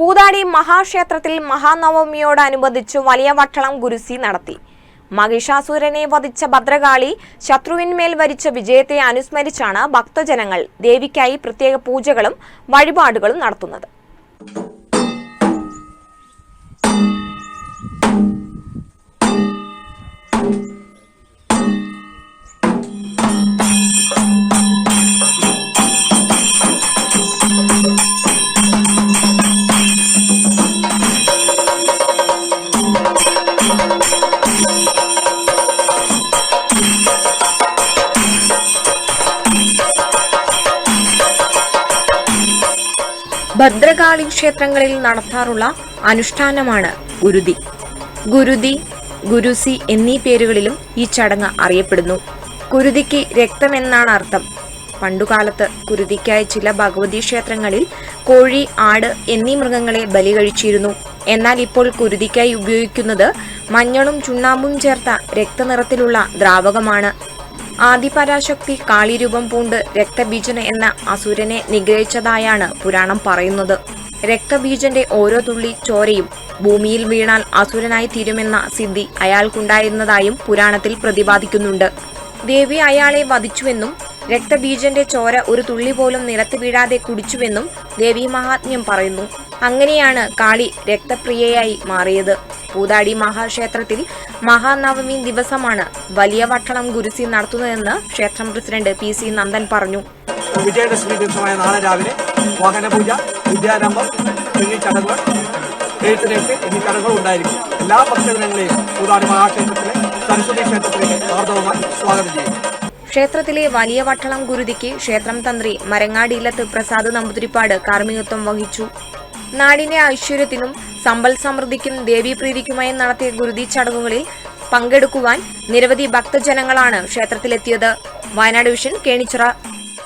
പൂതാടി മഹാക്ഷേത്രത്തിൽ മഹാനവമിയോടനുബന്ധിച്ച് വലിയ വട്ടളം ഗുരുസി നടത്തി. മഹിഷാസുരനെ വധിച്ച ഭദ്രകാളി ശത്രുവിന്മേൽ വരിച്ച വിജയത്തെ അനുസ്മരിച്ചാണ് ഭക്തജനങ്ങൾ ദേവിക്കായി പ്രത്യേക പൂജകളും വഴിപാടുകളും നടത്തുന്നത്. ഭദ്രകാളി ക്ഷേത്രങ്ങളിൽ നടത്താറുള്ള അനുഷ്ഠാനമാണ് ഗുരുതി. ഗുരുതി ഗുരുസി എന്നീ പേരുകളിലും ഈ ചടങ്ങ് അറിയപ്പെടുന്നു. കുരുതിക്ക് രക്തമെന്നാണ് അർത്ഥം. പണ്ടുകാലത്ത് കുരുതിക്കായി ചില ഭഗവതി ക്ഷേത്രങ്ങളിൽ കോഴി ആട് എന്നീ മൃഗങ്ങളെ ബലി കഴിച്ചിരുന്നു. എന്നാൽ ഇപ്പോൾ കുരുതിക്കായി ഉപയോഗിക്കുന്നത് മഞ്ഞളും ചുണ്ണാമ്പും ചേർത്ത രക്തനിറത്തിലുള്ള ദ്രാവകമാണ്. ആദിപരാശക്തി കാളിരൂപം പൂണ്ട് രക്തബീജന എന്ന അസുരനെ നിഗ്രഹിച്ചതായാണ് പുരാണം പറയുന്നത്. രക്തബീജന്റെ ഓരോ തുള്ളി ചോരയും ഭൂമിയിൽ വീണാൽ അസുരനായി തീരുമെന്ന സിദ്ധി അയാൾക്കുണ്ടായിരുന്നതായും പുരാണത്തിൽ പ്രതിപാദിക്കുന്നുണ്ട്. ദേവി അയാളെ വധിച്ചുവെന്നും രക്തബീജന്റെ ചോര ഒരു തുള്ളി പോലും നിലത്ത് വീഴാതെ കുടിച്ചുവെന്നും ദേവി മഹാത്മ്യം പറയുന്നു. അങ്ങനെയാണ് കാളി രക്തപ്രിയയായി മാറിയത്. പൂതാടി മഹാക്ഷേത്രത്തിൽ മഹാനവമി ദിവസമാണ് വലിയ വട്ടളം ഗുരുസി നടത്തുന്നതെന്ന് ക്ഷേത്രം പ്രസിഡന്റ് പി സി നന്ദൻ പറഞ്ഞു. വിജയദശമി ദിവസമായ നാളെ രാവിലെ വാഹനപൂജ വിദ്യാരംഭം എന്നീ ചടങ്ങുകൾ എന്നീ ചടങ്ങുകൾ ഉണ്ടായിരിക്കും. എല്ലാ ഭക്തജനങ്ങളെയും പൂതാടി മഹാക്ഷേത്രത്തിലെ സരസ്വതി ക്ഷേത്രത്തിലേക്ക് ആർദവമായി സ്വാഗതം ചെയ്യും ക്ഷേത്രത്തിലെ വലിയ വട്ടളം ഗുരുതിക്ക് ക്ഷേത്രം തന്ത്രി മരങ്ങാടി ഇല്ലത്ത് പ്രസാദ് നമ്പൂതിരിപ്പാട് കാർമ്മികത്വം വഹിച്ചു. നാടിന്റെ ഐശ്വര്യത്തിനും സമ്പൽ സമൃദ്ധിക്കും ദേവീപ്രീതിക്കുമായി നടത്തിയ ഗുരുതി ചടങ്ങുകളിൽ പങ്കെടുക്കുവാൻ നിരവധി ഭക്തജനങ്ങളാണ് ക്ഷേത്രത്തിലെത്തിയത്. വയനാട് വിഷൻ കേണിച്ചിറ.